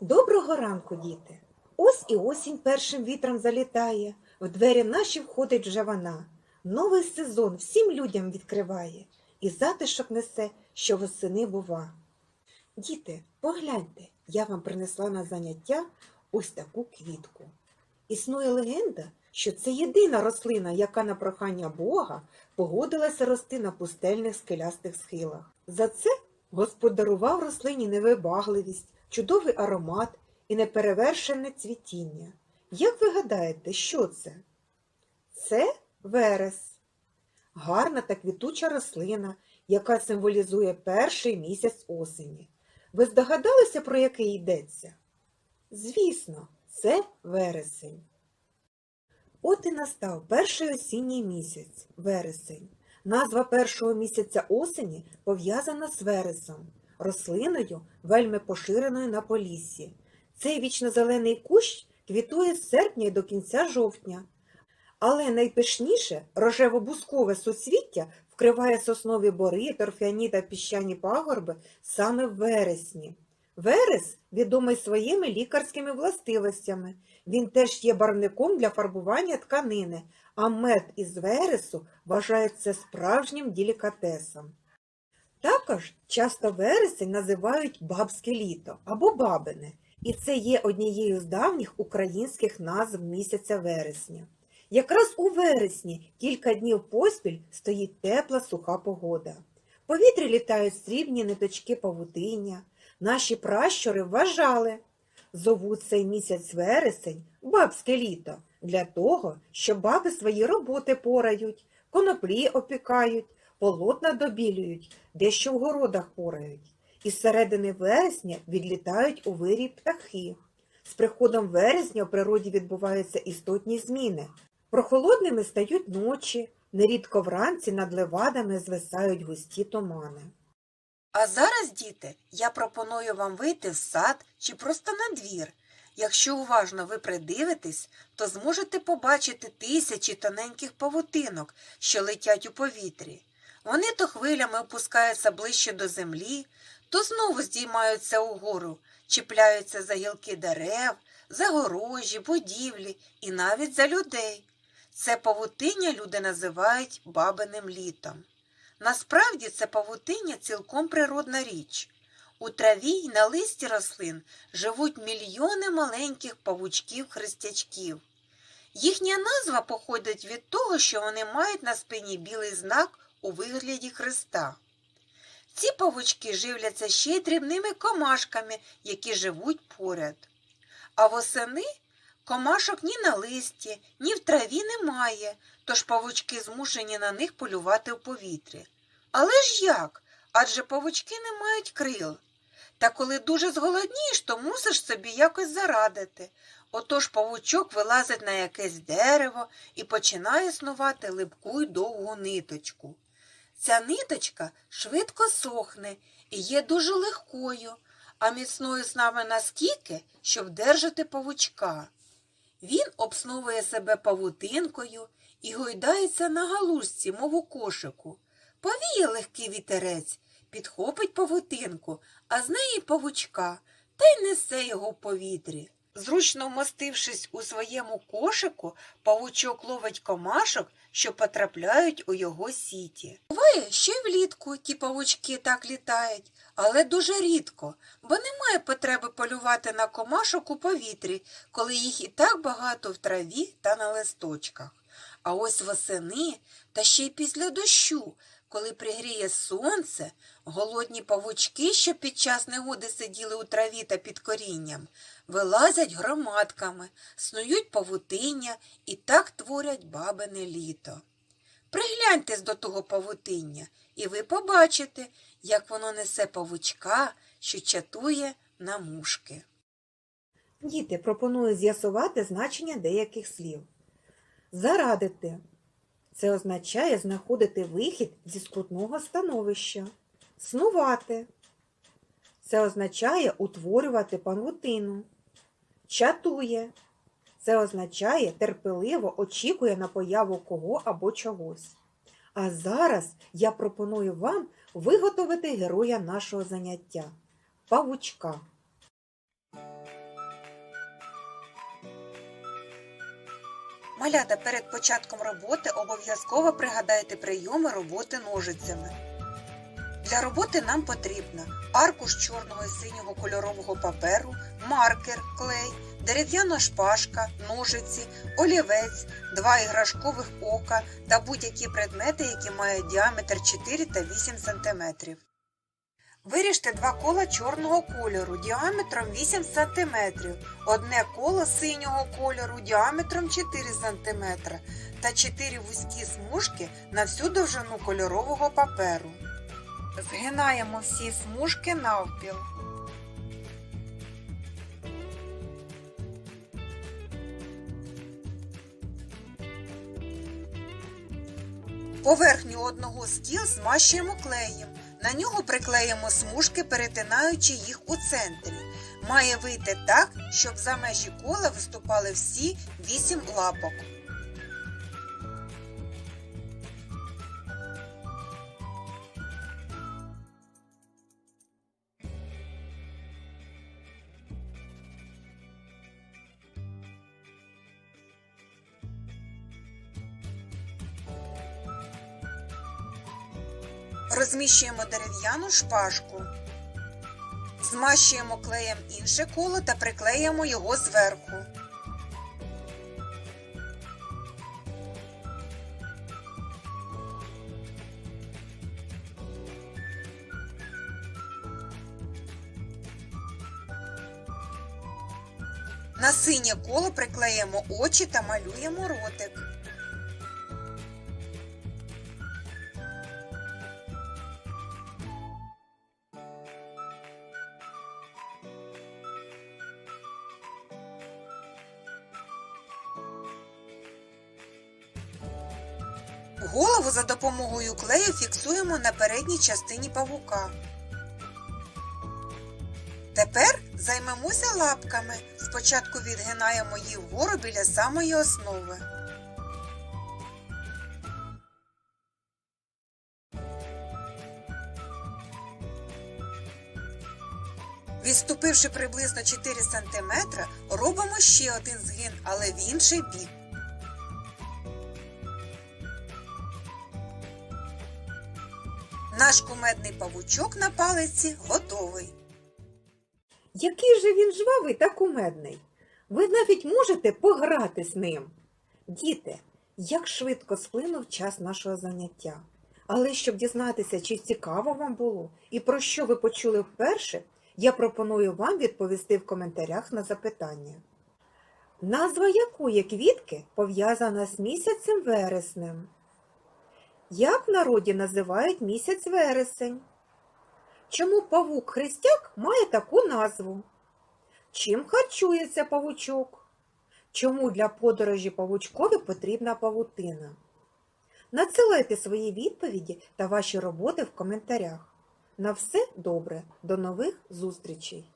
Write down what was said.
Доброго ранку, діти! Ось і осінь першим вітром залітає, в двері наші входить вже вона. Новий сезон всім людям відкриває і затишок несе, що восени бува. Діти, погляньте, я вам принесла на заняття ось таку квітку. Існує легенда, що це єдина рослина, яка на прохання Бога погодилася рости на пустельних скелястих схилах. За це Господь дарував рослині невибагливість, чудовий аромат і неперевершене цвітіння. Як ви гадаєте, що це? Це верес. Гарна та квітуча рослина, яка символізує перший місяць осені. Ви здогадалися, про який йдеться? Звісно, це вересень. От і настав перший осінній місяць вересень. Назва першого місяця осені пов'язана з вересом, рослиною, вельми поширеною на поліссі. Цей вічнозелений кущ квітує з серпня й до кінця жовтня. Але найпишніше рожево-бускове суцвіття вкриває соснові бори, торфяні та піщані пагорби саме в вересні. Верес відомий своїми лікарськими властивостями. Він теж є барвником для фарбування тканини, а мед із вересу вважається справжнім делікатесом. Також часто вересень називають бабське літо або бабине, і це є однією з давніх українських назв місяця вересня. Якраз у вересні кілька днів поспіль стоїть тепла суха погода. Повітрі літають срібні ниточки павутиння. Наші пращури вважали, зовуть цей місяць вересень бабське літо для того, що баби свої роботи порають, коноплі опікають, полотна добілюють, дещо в городах порають. Із середини вересня відлітають у вирій птахи. З приходом вересня в природі відбуваються істотні зміни. Прохолодними стають ночі, нерідко вранці над левадами звисають густі тумани. А зараз, діти, я пропоную вам вийти в сад чи просто на двір. Якщо уважно ви придивитесь, то зможете побачити тисячі тоненьких павутинок, що летять у повітрі. Вони то хвилями опускаються ближче до землі, то знову здіймаються угору, чіпляються за гілки дерев, за горожі, будівлі і навіть за людей. Це павутиння люди називають бабиним літом. Насправді це павутиння цілком природна річ. У траві й на листі рослин живуть мільйони маленьких павучків-хрестячків. Їхня назва походить від того, що вони мають на спині білий знак у вигляді хреста. Ці павучки живляться ще й дрібними комашками, які живуть поряд. А восени комашок ні на листі, ні в траві немає, тож павучки змушені на них полювати в повітрі. Але ж як? Адже павучки не мають крил. Та коли дуже зголоднієш, то мусиш собі якось зарадити. Отож павучок вилазить на якесь дерево і починає снувати липку й довгу ниточку. Ця ниточка швидко сохне і є дуже легкою, а міцною саме настільки, щоб держати павучка. Він обсновує себе павутинкою і гойдається на галузці, мов у кошику. Повіє легкий вітерець, підхопить павутинку, а з неї павучка, та й несе його в повітрі. Зручно вмостившись у своєму кошику, павучок ловить комашок, що потрапляють у його сіті. Буває, й влітку ті павучки так літають, але дуже рідко, бо немає потреби полювати на комашок у повітрі, коли їх і так багато в траві та на листочках. А ось восени, та ще й після дощу, коли пригріє сонце, голодні павучки, що під час негоди сиділи у траві та під корінням, вилазять громадками, снують павутиння і так творять бабине літо. Пригляньтесь до того павутиння, і ви побачите, як воно несе павучка, що чатує на мушки. Діти пропоную з'ясувати значення деяких слів. Зарадити. Це означає знаходити вихід зі скрутного становища. Снувати. Це означає утворювати павутину. Чатує. Це означає терпеливо очікує на появу кого або чогось. А зараз я пропоную вам виготовити героя нашого заняття павучка. Малята перед початком роботи обов'язково пригадайте прийоми роботи ножицями. Для роботи нам потрібна аркуш чорного і синього кольорового паперу, маркер, клей дерев'яна шпажка, ножиці, олівець, два іграшкових ока та будь-які предмети, які мають діаметр 4 та 8 см. Виріжте два кола чорного кольору діаметром 8 см, одне коло синього кольору діаметром 4 см та 4 вузькі смужки на всю довжину кольорового паперу. Згинаємо всі смужки навпіл. Поверхню одного з кіл змащуємо клеєм. На нього приклеїмо смужки, перетинаючи їх у центрі. Має вийти так, щоб за межі кола виступали всі вісім лапок. Розміщуємо дерев'яну шпажку. Змащуємо клеєм інше коло та приклеїмо його зверху. На синє коло приклеїмо очі та малюємо ротик. Голову за допомогою клею фіксуємо на передній частині павука. Тепер займемося лапками. Спочатку відгинаємо їх вгору біля самої основи. Відступивши приблизно 4 см, робимо ще один згин, але в інший бік. Наш павучок на палиці готовий. Який же він жвавий та кумедний. Ви навіть можете пограти з ним. Діти, як швидко сплинув час нашого заняття. Але щоб дізнатися, чи цікаво вам було і про що ви почули вперше, я пропоную вам відповісти в коментарях на запитання. Назва якої квітки пов'язана з місяцем вереснем? Як в народі називають місяць вересень? Чому павук христяк має таку назву? Чим харчується павучок? Чому для подорожі павучкові потрібна павутина? Надсилайте свої відповіді та ваші роботи в коментарях. На все добре, до нових зустрічей!